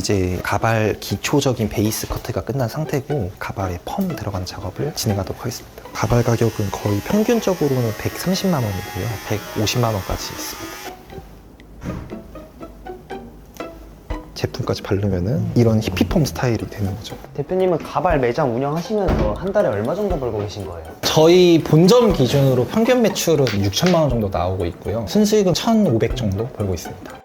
이제 가발 기초적인 베이스 커트가 끝난 상태고 가발에 펌 들어간 작업을 진행하도록 하겠습니다. 가발 가격은 거의 평균적으로는 130만 원이고요. 150만 원까지 있습니다. 제품까지 바르면은 이런 히피펌 스타일이 되는 거죠. 대표님은 가발 매장 운영하시면서 한 달에 얼마 정도 벌고 계신 거예요? 저희 본점 기준으로 평균 매출은 6천만 원 정도 나오고 있고요. 순수익은 1,500 정도 벌고 있습니다.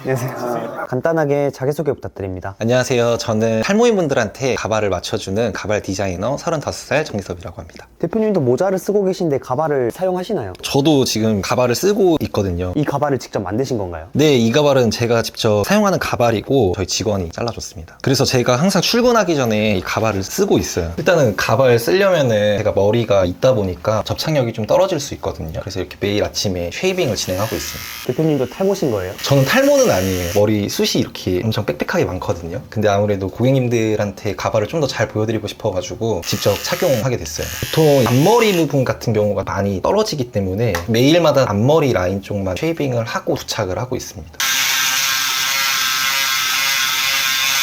안녕하세요. 간단하게 자기소개 부탁드립니다. 안녕하세요. 저는 탈모인분들한테 가발을 맞춰주는 가발 디자이너 35살 정기섭이라고 합니다. 대표님도 모자를 쓰고 계신데 가발을 사용하시나요? 저도 지금 가발을 쓰고 있거든요. 이 가발을 직접 만드신 건가요? 네, 이 가발은 제가 직접 사용하는 가발이고 저희 직원이 잘라줬습니다. 그래서 제가 항상 출근하기 전에 이 가발을 쓰고 있어요. 일단은 가발 쓰려면은 제가 머리가 있다 보니까 접착력이 좀 떨어질 수 있거든요. 그래서 이렇게 매일 아침에 쉐이빙을 진행하고 있습니다. 대표님도 탈모신 거예요? 저는 탈모 는 아니에요. 머리 숱이 이렇게 엄청 빽빽하게 많거든요. 근데 아무래도 고객님들한테 가발을 좀 더 잘 보여드리고 싶어가지고 직접 착용하게 됐어요. 보통 앞머리 부분 같은 경우가 많이 떨어지기 때문에 매일마다 앞머리 라인 쪽만 쉐이빙을 하고 부착을 하고 있습니다.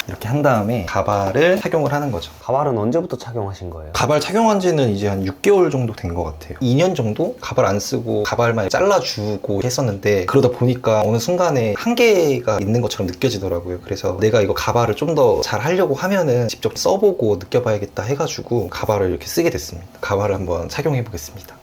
이렇게 한 다음에 가발을 착용을 하는 거죠. 가발은 언제부터 착용하신 거예요? 가발 착용한 지는 이제 한 6개월 정도 된 것 같아요. 2년 정도 가발 안 쓰고 가발만 잘라주고 했었는데 그러다 보니까 어느 순간에 한계가 있는 것처럼 느껴지더라고요. 그래서 내가 이거 가발을 좀 더 잘 하려고 하면은 직접 써보고 느껴봐야겠다 해가지고 가발을 이렇게 쓰게 됐습니다. 가발을 한번 착용해 보겠습니다.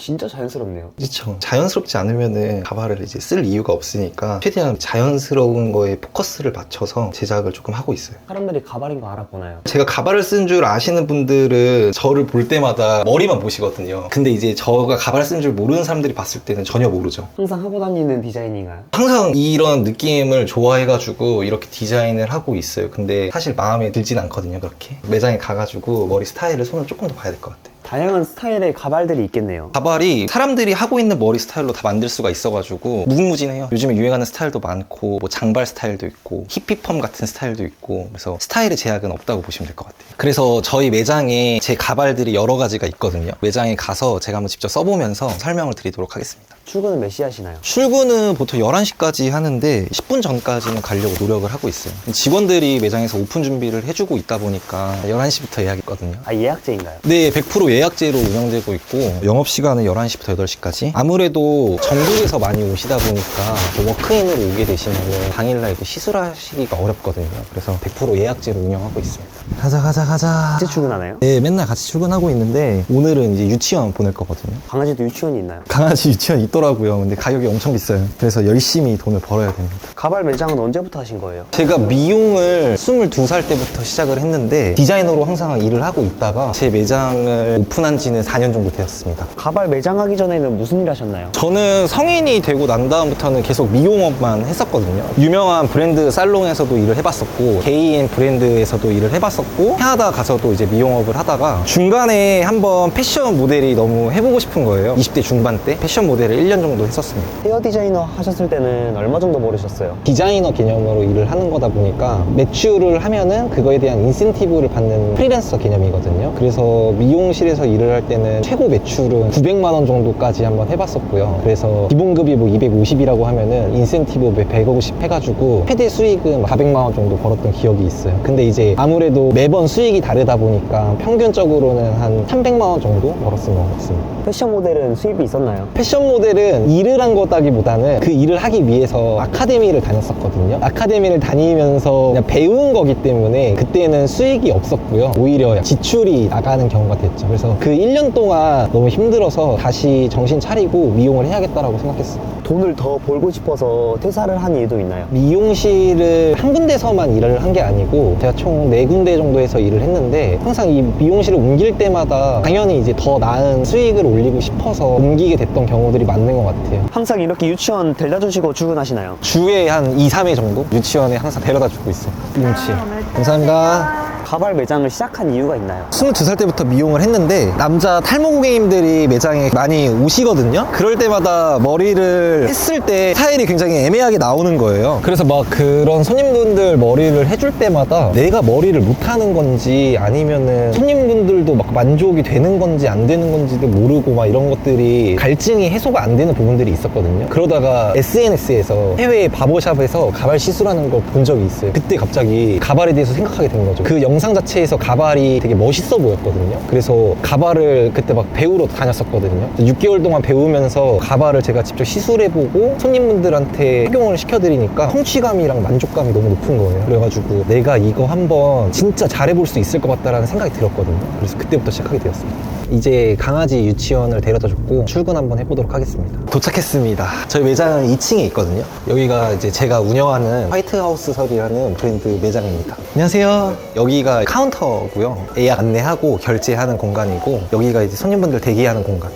진짜 자연스럽네요. 그렇죠. 자연스럽지 않으면은 가발을 이제 쓸 이유가 없으니까 최대한 자연스러운 거에 포커스를 맞춰서 제작을 조금 하고 있어요. 사람들이 가발인 거 알아보나요? 제가 가발을 쓴 줄 아시는 분들은 저를 볼 때마다 머리만 보시거든요. 근데 이제 저가 가발 쓴 줄 모르는 사람들이 봤을 때는 전혀 모르죠. 항상 하고 다니는 디자인인가요? 항상 이런 느낌을 좋아해가지고 이렇게 디자인을 하고 있어요. 근데 사실 마음에 들진 않거든요, 그렇게. 매장에 가가지고 머리 스타일을 손을 조금 더 봐야 될 것 같아요. 다양한 스타일의 가발들이 있겠네요. 가발이 사람들이 하고 있는 머리 스타일로 다 만들 수가 있어가지고 무궁무진해요. 요즘에 유행하는 스타일도 많고 뭐 장발 스타일도 있고 히피펌 같은 스타일도 있고 그래서 스타일의 제약은 없다고 보시면 될 것 같아요. 그래서 저희 매장에 제 가발들이 여러 가지가 있거든요. 매장에 가서 제가 한번 직접 써보면서 설명을 드리도록 하겠습니다. 출근은 몇 시에 하시나요? 출근은 보통 11시까지 하는데 10분 전까지는 가려고 노력을 하고 있어요. 직원들이 매장에서 오픈 준비를 해주고 있다 보니까 11시부터 예약했거든요. 아 예약제인가요? 네, 100% 예약제로 운영되고 있고 영업시간은 11시부터 8시까지 아무래도 전국에서 많이 오시다 보니까 워크인으로 오게 되시면 당일날 이렇게 시술하시기가 어렵거든요 그래서 100% 예약제로 운영하고 있습니다 가자 가자 가자 언제 출근하나요? 네 맨날 같이 출근하고 있는데 오늘은 이제 유치원 보낼 거거든요 강아지도 유치원이 있나요? 강아지 유치원 있더 라고요 근데 가격이 엄청 비싸요 그래서 열심히 돈을 벌어야 됩니다 가발 매장은 언제부터 하신 거예요? 제가 미용을 22살 때부터 시작을 했는데 디자이너로 항상 일을 하고 있다가 제 매장을 오픈한 지는 4년 정도 되었습니다. 가발 매장 하기 전에는 무슨 일 하셨나요? 저는 성인이 되고 난 다음부터는 계속 미용업만 했었거든요. 유명한 브랜드 살롱에서도 일을 해봤었고 개인 브랜드에서도 일을 해봤었고 캐나다 가서도 이제 미용업을 하다가 중간에 한번 패션 모델이 너무 해보고 싶은 거예요. 20대 중반 때 패션 모델을 1년 정도 했었습니다. 헤어 디자이너 하셨을 때는 얼마 정도 벌으셨어요? 디자이너 개념으로 일을 하는 거다 보니까 매출을 하면은 그거에 대한 인센티브를 받는 프리랜서 개념이거든요. 그래서 미용실에서 일을 할 때는 최고 매출은 900만 원 정도까지 한번 해봤었고요. 그래서 기본급이 뭐 250이라고 하면은 인센티브 150 해가지고 최대 수익은 400만 원 정도 벌었던 기억이 있어요. 근데 이제 아무래도 매번 수익이 다르다 보니까 평균적으로는 한 300만 원 정도 벌었던 것 같습니다. 패션 모델은 수입이 있었나요? 패션 모델 은 일을 한 거다기보다는 그 일을 하기 위해서 아카데미를 다녔었거든요. 아카데미를 다니면서 그냥 배운 거기 때문에 그때는 수익이 없었고요. 오히려 지출이 나가는 경우가 됐죠. 그래서 그 1년 동안 너무 힘들어서 다시 정신 차리고 미용을 해야겠다라고 생각했어요. 돈을 더 벌고 싶어서 퇴사를 한 이유도 있나요? 미용실을 한 군데서만 일을 한 게 아니고 제가 총 네 군데 정도에서 일을 했는데 항상 이 미용실을 옮길 때마다 당연히 이제 더 나은 수익을 올리고 싶어서 옮기게 됐던 경우들이 많 은것 같아요. 항상 이렇게 유치원 데려다 주시고 출근하시나요? 주에 한 2, 3회 정도 유치원에 항상 데려다 주고 있어요. 이용치. 감사합니다. 가발 매장을 시작한 이유가 있나요? 22살 때부터 미용을 했는데 남자 탈모 고객님들이 매장에 많이 오시거든요. 그럴 때마다 머리를 했을 때 스타일이 굉장히 애매하게 나오는 거예요. 그래서 막 그런 손님분들 머리를 해줄 때마다 내가 머리를 못하는 건지 아니면은 손님분들도 막 만족이 되는 건지 안 되는 건지도 모르고 막 이런 것들이 갈증이 해소가 안 되는 부분들이 있었거든요. 그러다가 SNS에서 해외 바버샵에서 가발 시술하는 걸 본 적이 있어요. 그때 갑자기 가발에 대해서 생각하게 된 거죠. 그 영상 자체에서 가발이 되게 멋있어 보였거든요. 그래서 가발을 그때 막 배우러 다녔었거든요. 6개월 동안 배우면서 가발을 제가 직접 시술해보고 손님분들한테 착용을 시켜드리니까 성취감이랑 만족감이 너무 높은 거예요. 그래가지고 내가 이거 한번 진짜 잘해볼 수 있을 것 같다라는 생각이 들었거든요. 그래서 그때부터 시작하게 되었습니다. 이제 강아지 유치원을 데려다 줬고 출근 한번 해보도록 하겠습니다. 도착했습니다. 저희 매장은 2층에 있거든요. 여기가 이제 제가 운영하는 화이트하우스 설이라는 브랜드 매장입니다. 안녕하세요. 여기가 카운터고요. 예약 안내하고 결제하는 공간이고 여기가 이제 손님분들 대기하는 공간.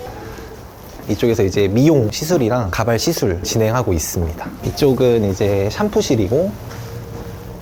이쪽에서 이제 미용 시술이랑 가발 시술 진행하고 있습니다. 이쪽은 이제 샴푸실이고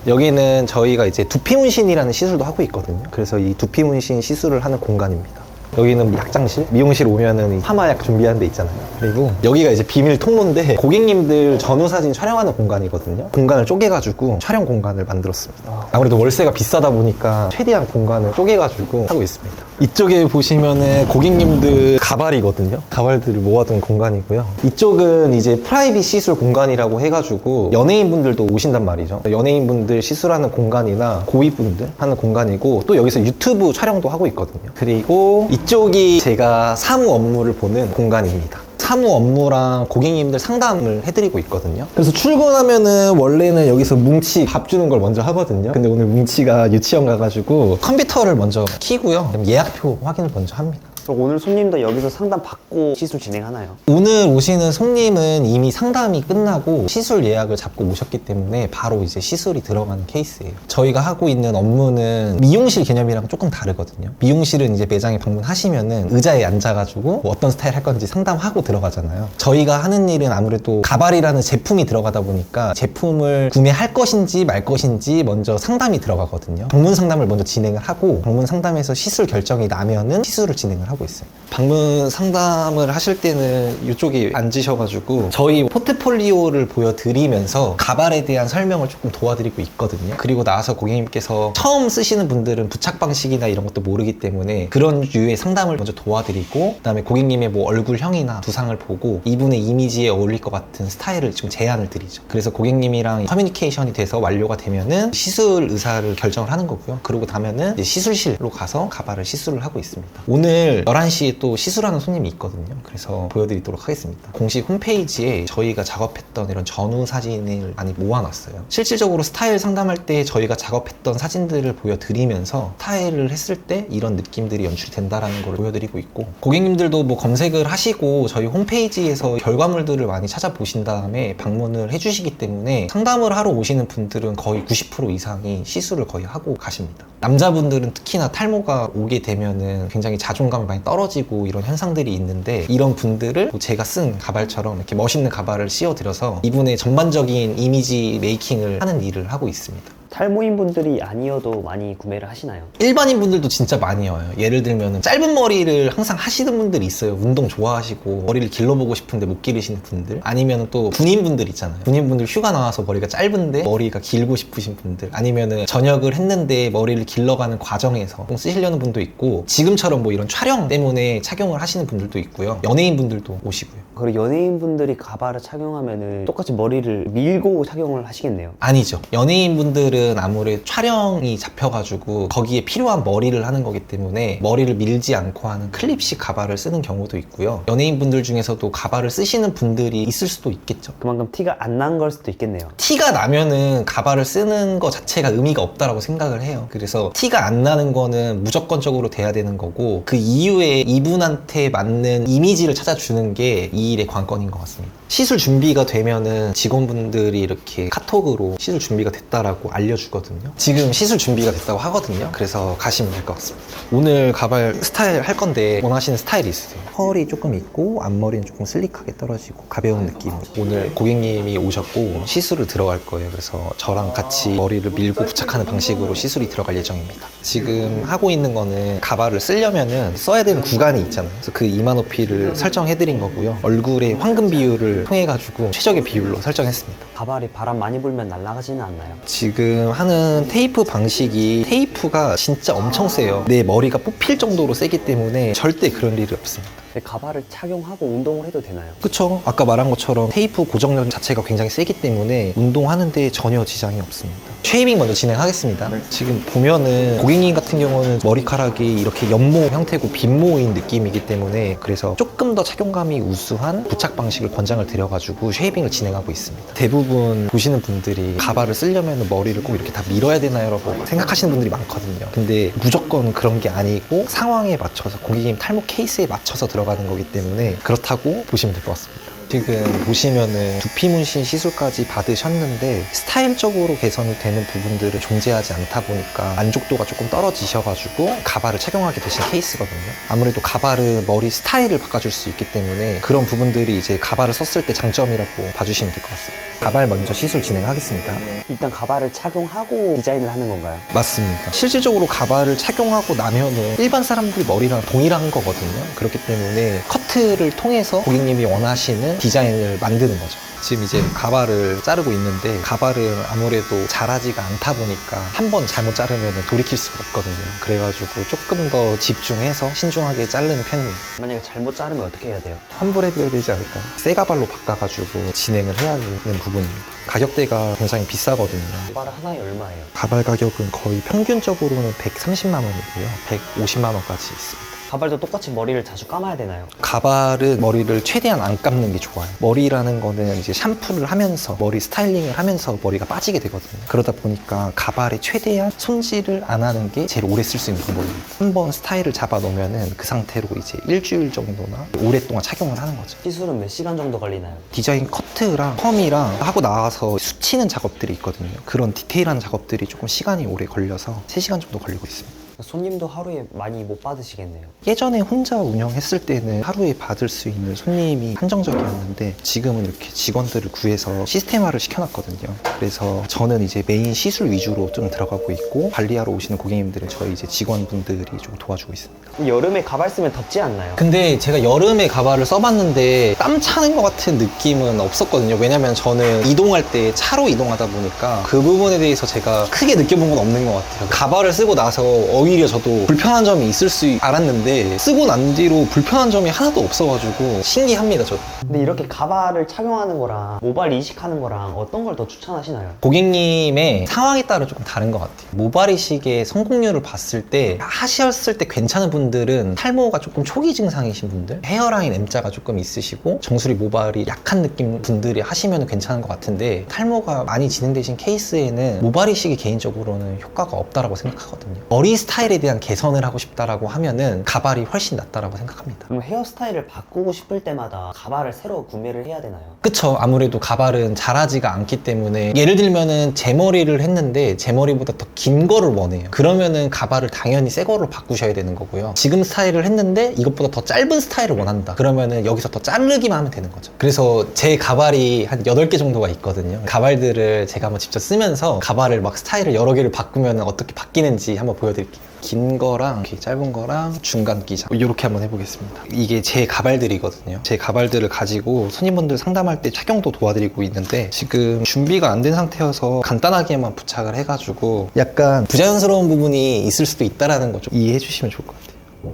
여기는 저희가 이제 두피 문신이라는 시술도 하고 있거든요. 그래서 이 두피 문신 시술을 하는 공간입니다. 여기는 약장실, 미용실 오면은 이 파마약 준비하는 데 있잖아요. 그리고 여기가 이제 비밀 통로인데 고객님들 전후 사진 촬영하는 공간이거든요. 공간을 쪼개가지고 촬영 공간을 만들었습니다. 아무래도 월세가 비싸다 보니까 최대한 공간을 쪼개가지고 하고 있습니다. 이쪽에 보시면은 고객님들 가발이거든요. 가발들을 모아둔 공간이고요. 이쪽은 이제 프라이빗 시술 공간이라고 해가지고 연예인분들도 오신단 말이죠. 연예인분들 시술하는 공간이나 고위분들 하는 공간이고 또 여기서 유튜브 촬영도 하고 있거든요. 그리고 이쪽이 제가 사무 업무를 보는 공간입니다. 사무 업무랑 고객님들 상담을 해드리고 있거든요. 그래서 출근하면은 원래는 여기서 뭉치 밥 주는 걸 먼저 하거든요. 근데 오늘 뭉치가 유치원 가가지고 컴퓨터를 먼저 키고요. 예약표 확인을 먼저 합니다. 그럼 오늘 손님도 여기서 상담 받고 시술 진행하나요? 오늘 오시는 손님은 이미 상담이 끝나고 시술 예약을 잡고 오셨기 때문에 바로 이제 시술이 들어가는 케이스예요. 저희가 하고 있는 업무는 미용실 개념이랑 조금 다르거든요. 미용실은 이제 매장에 방문하시면은 의자에 앉아가지고 뭐 어떤 스타일 할 건지 상담하고 들어가잖아요. 저희가 하는 일은 아무래도 가발이라는 제품이 들어가다 보니까 제품을 구매할 것인지 말 것인지 먼저 상담이 들어가거든요. 방문 상담을 먼저 진행을 하고 방문 상담에서 시술 결정이 나면은 시술을 진행을 하고 있어요. 방문 상담을 하실 때는 이쪽에 앉으셔가지고 저희 포트폴리오를 보여드리면서 가발에 대한 설명을 조금 도와드리고 있거든요. 그리고 나서 고객님께서 처음 쓰시는 분들은 부착 방식이나 이런 것도 모르기 때문에 그런 류의 상담을 먼저 도와드리고 그다음에 고객님의 뭐 얼굴형이나 두상을 보고 이분의 이미지에 어울릴 것 같은 스타일을 좀 제안을 드리죠. 그래서 고객님이랑 커뮤니케이션이 돼서 완료가 되면은 시술 의사를 결정을 하는 거고요. 그러고 나면은 시술실로 가서 가발을 시술을 하고 있습니다. 오늘 11시에 또 시술하는 손님이 있거든요. 그래서 보여드리도록 하겠습니다. 공식 홈페이지에 저희가 작업했던 이런 전후 사진을 많이 모아놨어요. 실질적으로 스타일 상담할 때 저희가 작업했던 사진들을 보여드리면서 스타일을 했을 때 이런 느낌들이 연출된다라는 걸 보여드리고 있고 고객님들도 뭐 검색을 하시고 저희 홈페이지에서 결과물들을 많이 찾아보신 다음에 방문을 해주시기 때문에 상담을 하러 오시는 분들은 거의 90% 이상이 시술을 거의 하고 가십니다. 남자분들은 특히나 탈모가 오게 되면은 굉장히 자존감이 많이 떨어지고 이런 현상들이 있는데 이런 분들을 뭐 제가 쓴 가발처럼 이렇게 멋있는 가발을 씌워드려서 이분의 전반적인 이미지 메이킹을 하는 일을 하고 있습니다. 탈모인 분들이 아니어도 많이 구매를 하시나요? 일반인 분들도 진짜 많이 와요. 예를 들면 짧은 머리를 항상 하시는 분들이 있어요. 운동 좋아하시고 머리를 길러보고 싶은데 못 기르시는 분들. 아니면 또 군인분들 있잖아요. 군인분들 휴가 나와서 머리가 짧은데 머리가 길고 싶으신 분들. 아니면은 전역을 했는데 머리를 길러가는 과정에서 좀 쓰시려는 분도 있고 지금처럼 뭐 이런 촬영 때문에 착용을 하시는 분들도 있고요. 연예인 분들도 오시고요. 그리고 연예인 분들이 가발을 착용하면은 똑같이 머리를 밀고 착용을 하시겠네요. 아니죠. 연예인분들은 아무래도 촬영이 잡혀가지고 거기에 필요한 머리를 하는 거기 때문에 머리를 밀지 않고 하는 클립식 가발을 쓰는 경우도 있고요. 연예인분들 중에서도 가발을 쓰시는 분들이 있을 수도 있겠죠. 그만큼 티가 안 난 걸 수도 있겠네요. 티가 나면은 가발을 쓰는 것 자체가 의미가 없다라고 생각을 해요. 그래서 티가 안 나는 거는 무조건적으로 돼야 되는 거고 그 이후에 이분한테 맞는 이미지를 찾아주는 게 이 일의 관건인 것 같습니다. 시술 준비가 되면은 직원분들이 이렇게 카톡으로 시술 준비가 됐다라고 알려 알려주거든요. 지금 시술 준비가 됐다고 하거든요. 그래서 가시면 될 것 같습니다. 오늘 가발 스타일 할 건데 원하시는 스타일이 있으세요? 펄이 조금 있고 앞머리는 조금 슬릭하게 떨어지고 가벼운 느낌. 오늘 고객님이 오셨고 시술을 들어갈 거예요. 그래서 저랑 같이 머리를 밀고 부착하는 방식으로 시술이 들어갈 예정입니다. 지금 하고 있는 거는 가발을 쓰려면은 써야 되는 구간이 있잖아요. 그래서 그 이마 높이를 설정해드린 거고요. 얼굴의 황금 비율을 통해가지고 최적의 비율로 설정했습니다. 가발이 바람 많이 불면 날아가지는 않나요? 지금 하는 테이프 방식이 테이프가 진짜 엄청 세요. 내 머리가 뽑힐 정도로 세기 때문에 절대 그런 일이 없습니다. 근데 가발을 착용하고 운동을 해도 되나요? 그쵸? 아까 말한 것처럼 테이프 고정력 자체가 굉장히 세기 때문에 운동하는데 전혀 지장이 없습니다. 쉐이빙 먼저 진행하겠습니다. 지금 보면은 고객님 같은 경우는 머리카락이 이렇게 연모 형태고 빈모인 느낌이기 때문에 그래서 조금 더 착용감이 우수한 부착 방식을 권장을 드려가지고 쉐이빙을 진행하고 있습니다. 대부분 보시는 분들이 가발을 쓰려면 머리를 꼭 이렇게 다 밀어야 되나요라고 생각하시는 분들이 많거든요. 근데 무조건 그런 게 아니고 상황에 맞춰서 고객님 탈모 케이스에 맞춰서 들어가는 거기 때문에 그렇다고 보시면 될 것 같습니다. 지금 보시면은 두피 문신 시술까지 받으셨는데 스타일적으로 개선이 되는 부분들을 존재하지 않다 보니까 만족도가 조금 떨어지셔가지고 가발을 착용하게 되신 케이스거든요. 아무래도 가발은 머리 스타일을 바꿔줄 수 있기 때문에 그런 부분들이 이제 가발을 썼을 때 장점이라고 봐주시면 될 것 같습니다. 가발 먼저 시술 진행하겠습니다. 일단 가발을 착용하고 디자인을 하는 건가요? 맞습니다. 실질적으로 가발을 착용하고 나면은 일반 사람들이 머리랑 동일한 거거든요. 그렇기 때문에 커트를 통해서 고객님이 원하시는 디자인을 만드는 거죠. 지금 이제 가발을 자르고 있는데 가발은 아무래도 잘하지가 않다 보니까 한 번 잘못 자르면 돌이킬 수가 없거든요. 그래가지고 조금 더 집중해서 신중하게 자르는 편입니다. 만약에 잘못 자르면 어떻게 해야 돼요? 환불해드려야 되지 않을까요? 새 가발로 바꿔가지고 진행을 해야 되는 부분입니다. 가격대가 굉장히 비싸거든요. 가발 하나에 얼마예요? 가발 가격은 거의 평균적으로는 130만 원이고요. 150만 원까지 있습니다. 가발도 똑같이 머리를 자주 감아야 되나요? 가발은 머리를 최대한 안 감는 게 좋아요. 머리라는 거는 이제 샴푸를 하면서 머리 스타일링을 하면서 머리가 빠지게 되거든요. 그러다 보니까 가발에 최대한 손질을 안 하는 게 제일 오래 쓸 수 있는 방법입니다. 한 번 스타일을 잡아 놓으면은 그 상태로 이제 일주일 정도나 오랫동안 착용을 하는 거죠. 시술은 몇 시간 정도 걸리나요? 디자인 커트랑 펌이랑 하고 나와서 수치는 작업들이 있거든요. 그런 디테일한 작업들이 조금 시간이 오래 걸려서 3시간 정도 걸리고 있습니다. 손님도 하루에 많이 못 받으시겠네요. 예전에 혼자 운영했을 때는 하루에 받을 수 있는 손님이 한정적이었는데 지금은 이렇게 직원들을 구해서 시스템화를 시켜놨거든요. 그래서 저는 이제 메인 시술 위주로 좀 들어가고 있고 관리하러 오시는 고객님들은 저희 이제 직원분들이 좀 도와주고 있습니다. 여름에 가발 쓰면 덥지 않나요? 근데 제가 여름에 가발을 써봤는데 땀 차는 것 같은 느낌은 없었거든요. 왜냐면 저는 이동할 때 차로 이동하다 보니까 그 부분에 대해서 제가 크게 느껴본 건 없는 것 같아요. 가발을 쓰고 나서 오히려 저도 불편한 점이 있을 수 알았는데 쓰고 난 뒤로 불편한 점이 하나도 없어가지고 신기합니다, 저도. 근데 이렇게 가발을 착용하는 거랑 모발 이식하는 거랑 어떤 걸 더 추천하시나요? 고객님의 상황에 따라 조금 다른 것 같아요. 모발 이식의 성공률을 봤을 때 하셨을 때 괜찮은 분들은 탈모가 조금 초기 증상이신 분들, 헤어라인 M자가 조금 있으시고 정수리 모발이 약한 느낌 분들이 하시면 괜찮은 것 같은데 탈모가 많이 진행되신 케이스에는 모발 이식이 개인적으로는 효과가 없다라고 생각하거든요. 머리 스타일 에 대한 개선을 하고 싶다라고 하면은 가발이 훨씬 낫다라고 생각합니다. 그럼 헤어스타일을 바꾸고 싶을 때마다 가발을 새로 구매를 해야 되나요? 그쵸. 아무래도 가발은 자라지가 않기 때문에 예를 들면은 제 머리를 했는데 제 머리보다 더 긴 거를 원해요. 그러면은 가발을 당연히 새 거로 바꾸셔야 되는 거고요. 지금 스타일을 했는데 이것보다 더 짧은 스타일을 원한다. 그러면은 여기서 더 자르기만 하면 되는 거죠. 그래서 제 가발이 한 8개 정도가 있거든요. 가발들을 제가 한번 직접 쓰면서 가발을 막 스타일을 여러 개를 바꾸면 어떻게 바뀌는지 한번 보여드릴게요. 긴 거랑 짧은 거랑 중간 기장 이렇게 한번 해보겠습니다. 이게 제 가발들이거든요. 제 가발들을 가지고 손님분들 상담할 때 착용도 도와드리고 있는데 지금 준비가 안 된 상태여서 간단하게만 부착을 해가지고 약간 부자연스러운 부분이 있을 수도 있다라는 거 좀 이해해 주시면 좋을 것 같아요.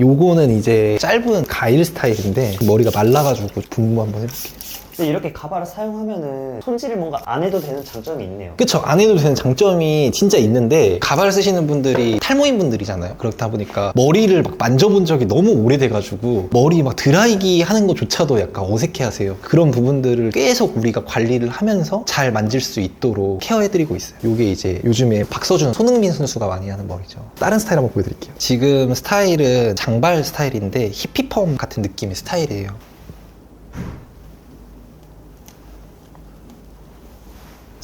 요거는 이제 짧은 가일 스타일인데 머리가 말라가지고 분무 한번 해볼게요. 이렇게 가발을 사용하면은 손질을 뭔가 안 해도 되는 장점이 있네요. 그쵸. 안 해도 되는 장점이 진짜 있는데 가발 쓰시는 분들이 탈모인 분들이잖아요. 그렇다 보니까 머리를 막 만져본 적이 너무 오래돼가지고 머리 막 드라이기 하는 것조차도 약간 어색해 하세요. 그런 부분들을 계속 우리가 관리를 하면서 잘 만질 수 있도록 케어해드리고 있어요. 요게 이제 요즘에 박서준 손흥민 선수가 많이 하는 머리죠. 다른 스타일 한번 보여드릴게요. 지금 스타일은 장발 스타일인데 히피펌 같은 느낌의 스타일이에요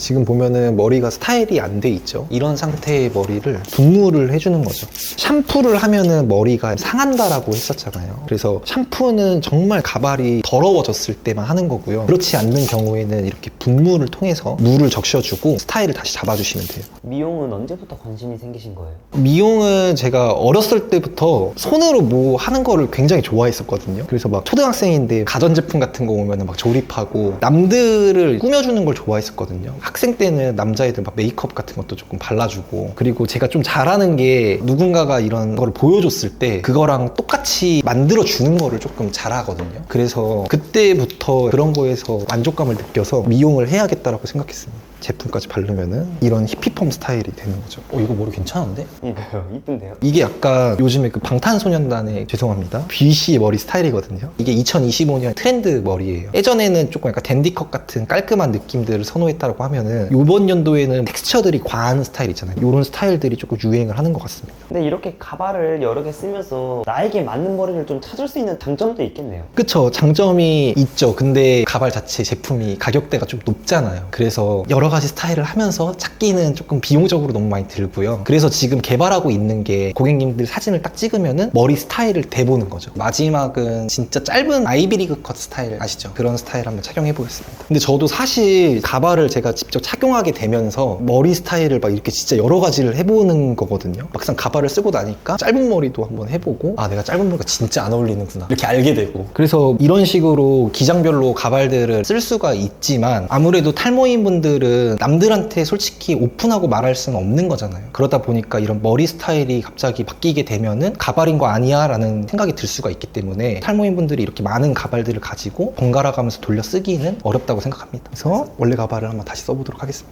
지금 보면은 머리가 스타일이 안 돼 있죠. 이런 상태의 머리를 분무를 해주는 거죠. 샴푸를 하면은 머리가 상한다라고 했었잖아요. 그래서 샴푸는 정말 가발이 더러워졌을 때만 하는 거고요. 그렇지 않는 경우에는 이렇게 분무를 통해서 물을 적셔주고 스타일을 다시 잡아주시면 돼요. 미용은 언제부터 관심이 생기신 거예요? 미용은 제가 어렸을 때부터 손으로 뭐 하는 거를 굉장히 좋아했었거든요. 그래서 막 초등학생인데 가전제품 같은 거 오면 막 조립하고 남들을 꾸며주는 걸 좋아했었거든요. 학생 때는 남자애들 막 메이크업 같은 것도 조금 발라주고 그리고 제가 좀 잘하는 게 누군가가 이런 거를 보여줬을 때 그거랑 똑같이 만들어 주는 거를 조금 잘하거든요. 그래서 그때부터 그런 거에서 만족감을 느껴서 미용을 해야겠다라고 생각했습니다. 제품까지 바르면은 이런 히피펌 스타일이 되는 거죠. 어, 이거 머리 괜찮은데? 이거요. 이쁜데요? 이게 약간 요즘에 그 방탄소년단의 죄송합니다. BC 머리 스타일이거든요. 이게 2025년 트렌드 머리예요. 예전에는 조금 약간 댄디컷 같은 깔끔한 느낌들을 선호했다고 하면은 이번 연도에는 텍스처들이 과한 스타일 있잖아요. 이런 스타일들이 조금 유행을 하는 것 같습니다. 근데 이렇게 가발을 여러 개 쓰면서 나에게 맞는 머리를 좀 찾을 수 있는 장점도 있겠네요. 그쵸 장점이 있죠 근데 가발 자체 제품이 가격대가 좀 높잖아요 그래서 여러 가지 스타일을 하면서 찾기는 조금 비용적으로 너무 많이 들고요. 그래서 지금 개발하고 있는 게 고객님들 사진을 딱 찍으면은 머리 스타일을 대보는 거죠. 마지막은 진짜 짧은 아이비리그 컷 스타일 아시죠? 그런 스타일 한번 착용해 보겠습니다. 근데 저도 사실 가발을 제가 직접 착용하게 되면서 머리 스타일을 막 이렇게 진짜 여러 가지를 해보는 거거든요. 막상 가발을 쓰고 나니까 짧은 머리도 한번 해보고 아 내가 짧은 머리가 진짜 안 어울리는구나. 이렇게 알게 되고. 그래서 이런 식으로 기장별로 가발들을 쓸 수가 있지만 아무래도 탈모인 분들은 남들한테 솔직히 오픈하고 말할 수는 없는 거잖아요 그러다 보니까 이런 머리 스타일이 갑자기 바뀌게 되면은 가발인 거 아니야 라는 생각이 들 수가 있기 때문에 탈모인 분들이 이렇게 많은 가발들을 가지고 번갈아 가면서 돌려 쓰기는 어렵다고 생각합니다 그래서 원래 가발을 한번 다시 써보도록 하겠습니다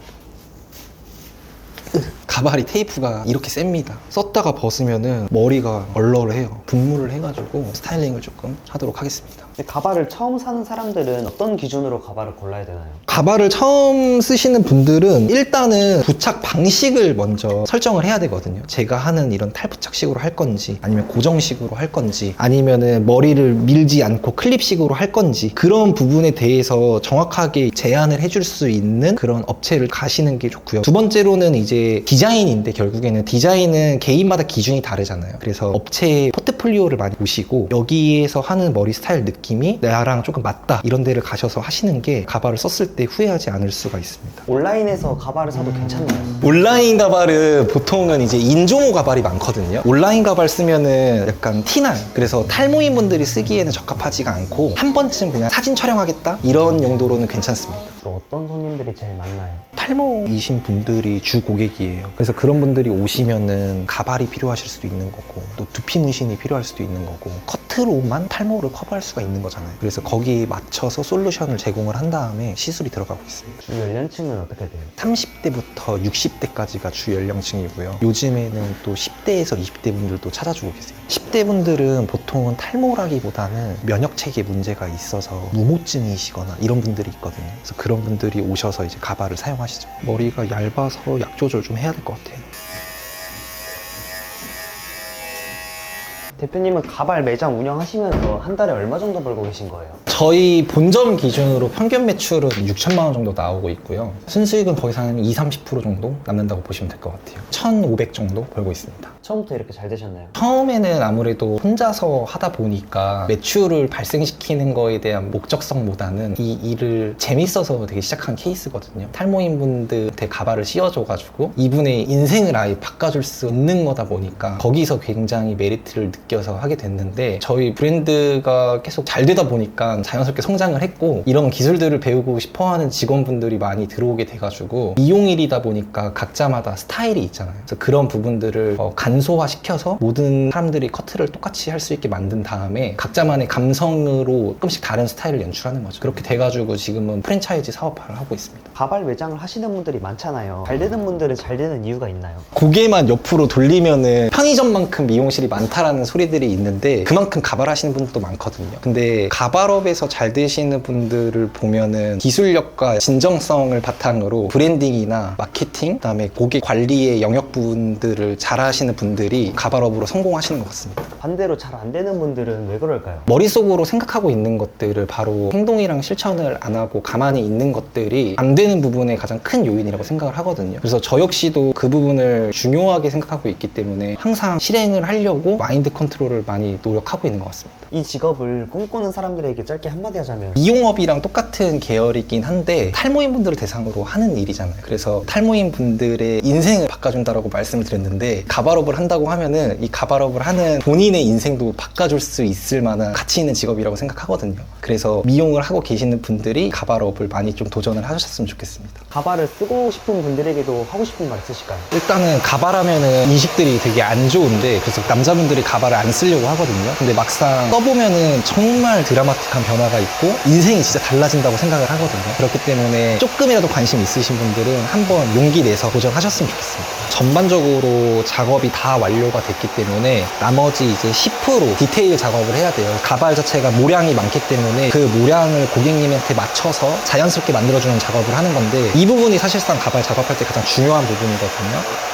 가발이 테이프가 이렇게 셉니다. 썼다가 벗으면은 머리가 얼얼해요. 분무를 해가지고 스타일링을 조금 하도록 하겠습니다. 가발을 처음 사는 사람들은 어떤 기준으로 가발을 골라야 되나요? 가발을 처음 쓰시는 분들은 일단은 부착 방식을 먼저 설정을 해야 되거든요. 제가 하는 이런 탈부착식으로 할 건지 아니면 고정식으로 할 건지 아니면은 머리를 밀지 않고 클립식으로 할 건지 그런 부분에 대해서 정확하게 제안을 해줄 수 있는 그런 업체를 가시는 게 좋고요. 두 번째로는 이제 디자인인데 결국에는 디자인은 개인마다 기준이 다르잖아요. 그래서 업체의 포트폴리오를 많이 보시고 여기에서 하는 머리 스타일 느낌 이 나랑 조금 맞다 이런 데를 가셔서 하시는 게 가발을 썼을 때 후회하지 않을 수가 있습니다. 온라인에서 가발을 사도 괜찮나요? 온라인 가발은 보통은 이제 인조모 가발이 많거든요. 온라인 가발 쓰면은 약간 티나요. 그래서 탈모인 분들이 쓰기에는 적합하지가 않고 한 번쯤 그냥 사진 촬영하겠다 이런 용도로는 괜찮습니다. 또 어떤 손님들이 제일 많나요? 탈모이신 분들이 주 고객이에요. 그래서 그런 분들이 오시면은 가발이 필요하실 수도 있는 거고, 또 두피 문신이 필요할 수도 있는 거고, 커트로만 탈모를 커버할 수가 있는 거잖아요. 그래서 거기에 맞춰서 솔루션을 제공을 한 다음에 시술이 들어가고 있습니다. 주 연령층은 어떻게 돼요? 30대부터 60대까지가 주 연령층이고요. 요즘에는 또 10대에서 20대 분들도 찾아주고 계세요. 10대 분들은 보통은 탈모라기보다는 면역 체계 문제가 있어서 무모증이시거나 이런 분들이 있거든요. 그래서 그런 분들이 오셔서 이제 가발을 사용하시죠. 머리가 얇아서 약 조절 좀 해야 될 것 같아요. 대표님은 가발 매장 운영하시면서 한 달에 얼마 정도 벌고 계신 거예요? 저희 본점 기준으로 평균 매출은 6천만 원 정도 나오고 있고요. 순수익은 거기서 한 2, 30% 정도 남는다고 보시면 될 것 같아요. 1,500 정도 벌고 있습니다. 처음부터 이렇게 잘 되셨나요? 처음에는 아무래도 혼자서 하다 보니까 매출을 발생시키는 거에 대한 목적성보다는 이 일을 재밌어서 되게 시작한 케이스거든요. 탈모인 분들한테 가발을 씌워줘가지고 이분의 인생을 아예 바꿔줄 수 있는 거다 보니까 거기서 굉장히 메리트를 느 껴서 하게 됐는데 저희 브랜드가 계속 잘 되다 보니까 자연스럽게 성장을 했고 이런 기술들을 배우고 싶어 하는 직원분들이 많이 들어오게 돼가지고 미용일이다 보니까 각자마다 스타일이 있잖아요. 그래서 그런 부분들을 어, 간소화시켜서 모든 사람들이 커트를 똑같이 할 수 있게 만든 다음에 각자만의 감성으로 조금씩 다른 스타일을 연출하는 거죠. 그렇게 돼가지고 지금은 프랜차이즈 사업화를 하고 있습니다. 가발 매장을 하시는 분들이 많잖아요. 잘 되는 분들은 잘 되는 이유가 있나요? 고개만 옆으로 돌리면은 편의점만큼 미용실이 많다라는 소리 들이 있는데 그만큼 가발하시는 분들도 많거든요. 근데 가발업에서 잘 되시는 분들을 보면은 기술력과 진정성을 바탕으로 브랜딩이나 마케팅, 그다음에 고객 관리의 영역 부분들을 잘 하시는 분들이 가발업으로 성공하시는 것 같습니다. 반대로 잘 안 되는 분들은 왜 그럴까요? 머릿속으로 생각하고 있는 것들을 바로 행동이랑 실천을 안 하고 가만히 있는 것들이 안 되는 부분의 가장 큰 요인이라고 생각을 하거든요. 그래서 저 역시도 그 부분을 중요하게 생각하고 있기 때문에 항상 실행을 하려고 마인드 컨트롤을 많이 노력하고 있는 것 같습니다. 이 직업을 꿈꾸는 사람들에게 짧게 한마디 하자면 미용업이랑 똑같은 계열이긴 한데 탈모인 분들을 대상으로 하는 일이잖아요. 그래서 탈모인 분들의 인생을 바꿔준다라고 말씀을 드렸는데 가발업을 한다고 하면은 이 가발업을 하는 본인의 인생도 바꿔줄 수 있을 만한 가치 있는 직업이라고 생각하거든요. 그래서 미용을 하고 계시는 분들이 가발업을 많이 좀 도전을 하셨으면 좋겠습니다. 가발을 쓰고 싶은 분들에게도 하고 싶은 말 있으실까요? 일단은 가발하면은 인식들이 되게 안 좋은데 그래서 남자분들이 가발을 안 쓰려고 하거든요. 근데 막상 써보면은 정말 드라마틱한 변화가 있고 인생이 진짜 달라진다고 생각을 하거든요. 그렇기 때문에 조금이라도 관심 있으신 분들은 한번 용기 내서 도전하셨으면 좋겠습니다. 전반적으로 작업이 다 완료가 됐기 때문에 나머지 이제 10% 디테일 작업을 해야 돼요. 가발 자체가 모량이 많기 때문에 그 모량을 고객님한테 맞춰서 자연스럽게 만들어주는 작업을 하는 건데 이 부분이 사실상 가발 작업할 때 가장 중요한 부분이거든요.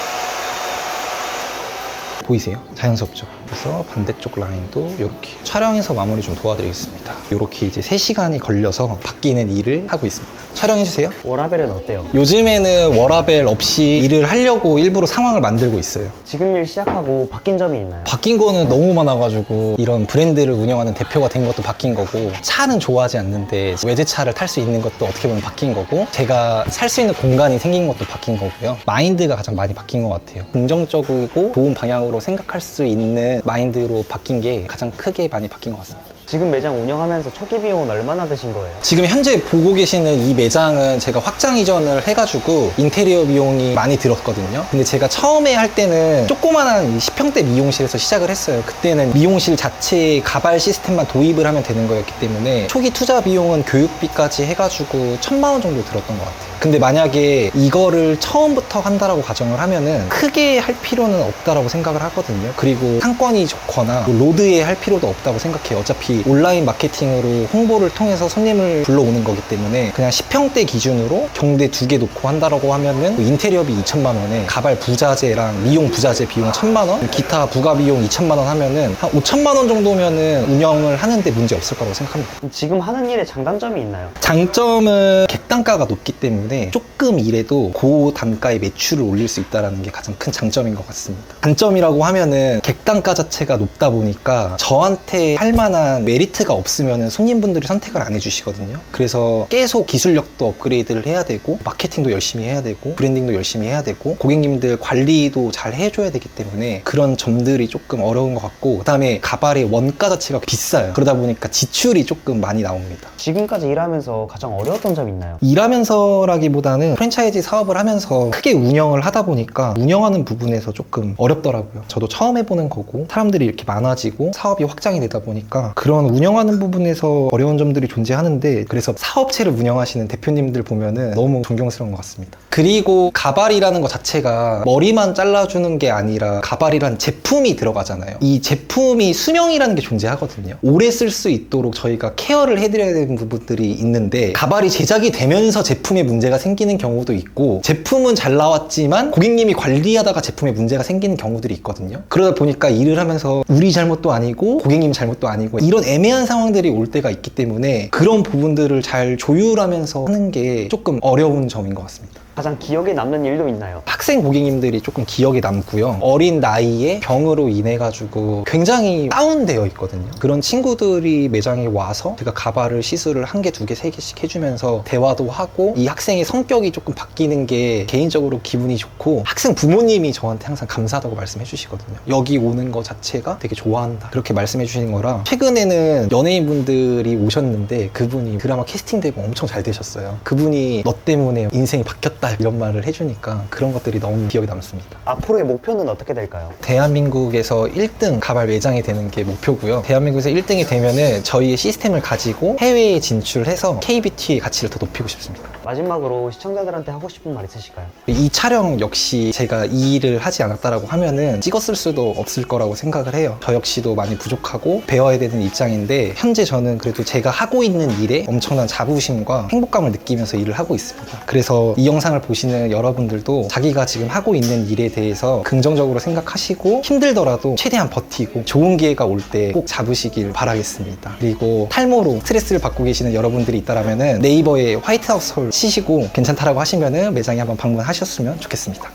보이세요? 자연스럽죠? 그래서 반대쪽 라인도 이렇게 촬영해서 마무리 좀 도와드리겠습니다. 이렇게 이제 3시간이 걸려서 바뀌는 일을 하고 있습니다. 촬영해주세요. 워라벨은 어때요? 요즘에는 워라벨 없이 일을 하려고 일부러 상황을 만들고 있어요. 지금 일 시작하고 바뀐 점이 있나요? 바뀐 거는 너무 많아가지고 이런 브랜드를 운영하는 대표가 된 것도 바뀐 거고 차는 좋아하지 않는데 외제차를 탈 수 있는 것도 어떻게 보면 바뀐 거고 제가 살 수 있는 공간이 생긴 것도 바뀐 거고요. 마인드가 가장 많이 바뀐 것 같아요. 긍정적이고 좋은 방향으로 생각할 수 있는 마인드로 바뀐 게 가장 크게 많이 바뀐 것 같습니다. 지금 매장 운영하면서 초기 비용은 얼마나 드신 거예요? 지금 현재 보고 계시는 이 매장은 제가 확장 이전을 해가지고 인테리어 비용이 많이 들었거든요. 근데 제가 처음에 할 때는 조그만한 10평대 미용실에서 시작을 했어요. 그때는 미용실 자체에 가발 시스템만 도입을 하면 되는 거였기 때문에 초기 투자 비용은 교육비까지 해가지고 천만 원 정도 들었던 것 같아요. 근데 만약에 이거를 처음부터 한다라고 가정을 하면은 크게 할 필요는 없다라고 생각을 하거든요. 그리고 상권이 좋거나 뭐 로드에 할 필요도 없다고 생각해요. 어차피 온라인 마케팅으로 홍보를 통해서 손님을 불러오는 거기 때문에 그냥 10평대 기준으로 경대 두 개 놓고 한다라고 하면은 뭐 인테리어비 2천만 원에 가발 부자재랑 미용 부자재 비용 1천만 원, 기타 부가 비용 2천만 원 하면은 한 5천만 원 정도면은 운영을 하는데 문제 없을 거라고 생각합니다. 지금 하는 일에 장단점이 있나요? 장점은 객단가가 높기 때문에 조금 일해도 고단가의 매출을 올릴 수 있다는 게 가장 큰 장점인 것 같습니다. 단점이라고 하면은 객단가 자체가 높다 보니까 저한테 할 만한 메리트가 없으면 손님분들이 선택을 안 해주시거든요. 그래서 계속 기술력도 업그레이드를 해야 되고 마케팅도 열심히 해야 되고 브랜딩도 열심히 해야 되고 고객님들 관리도 잘 해줘야 되기 때문에 그런 점들이 조금 어려운 것 같고 그다음에 가발의 원가 자체가 비싸요. 그러다 보니까 지출이 조금 많이 나옵니다. 지금까지 일하면서 가장 어려웠던 점 있나요? 일하면서라기보다는 프랜차이즈 사업을 하면서 크게 운영을 하다 보니까 운영하는 부분에서 조금 어렵더라고요. 저도 처음 해보는 거고 사람들이 이렇게 많아지고 사업이 확장이 되다 보니까 그런 운영하는 부분에서 어려운 점들이 존재하는데 그래서 사업체를 운영하시는 대표님들 보면은 너무 존경스러운 것 같습니다. 그리고 가발이라는 것 자체가 머리만 잘라주는 게 아니라 가발이라는 제품이 들어가잖아요. 이 제품이 수명이라는 게 존재하거든요. 오래 쓸 수 있도록 저희가 케어를 해드려야 되는 부분들이 있는데 가발이 제작이 되면서 제품에 문제가 생기는 경우도 있고 제품은 잘 나왔지만 고객님이 관리하다가 제품에 문제가 생기는 경우들이 있거든요. 그러다 보니까 일을 하면서 우리 잘못도 아니고 고객님 잘못도 아니고 이런 애매한 상황들이 올 때가 있기 때문에 그런 부분들을 잘 조율하면서 하는 게 조금 어려운 점인 것 같습니다. 가장 기억에 남는 일도 있나요? 학생 고객님들이 조금 기억에 남고요. 어린 나이에 병으로 인해 가지고 굉장히 다운되어 있거든요. 그런 친구들이 매장에 와서 제가 가발을 시술을 한 개, 두 개, 세 개씩 해주면서 대화도 하고 이 학생의 성격이 조금 바뀌는 게 개인적으로 기분이 좋고 학생 부모님이 저한테 항상 감사하다고 말씀해 주시거든요. 여기 오는 거 자체가 되게 좋아한다. 그렇게 말씀해 주시는 거라 최근에는 연예인분들이 오셨는데 그분이 드라마 캐스팅되고 엄청 잘 되셨어요. 그분이 너 때문에 인생이 바뀌었 다 이런 말을 해주니까 그런 것들이 너무 기억에 남습니다. 앞으로의 목표는 어떻게 될까요? 대한민국에서 1등 가발 매장이 되는 게 목표고요. 대한민국에서 1등이 되면은 저희의 시스템을 가지고 해외에 진출해서 KBT의 가치를 더 높이고 싶습니다. 마지막으로 시청자들한테 하고 싶은 말 있으실까요? 이 촬영 역시 제가 이 일을 하지 않았다라고 하면은 찍었을 수도 없을 거라고 생각을 해요. 저 역시도 많이 부족하고 배워야 되는 입장인데 현재 저는 그래도 제가 하고 있는 일에 엄청난 자부심과 행복감을 느끼면서 일을 하고 있습니다. 그래서 이 영상을 보시는 여러분들도 자기가 지금 하고 있는 일에 대해서 긍정적으로 생각하시고 힘들더라도 최대한 버티고 좋은 기회가 올 때 꼭 잡으시길 바라겠습니다. 그리고 탈모로 스트레스를 받고 계시는 여러분들이 있다라면은 네이버에 화이트하우스 홀 치시고 괜찮다라고 하시면은 매장에 한번 방문하셨으면 좋겠습니다.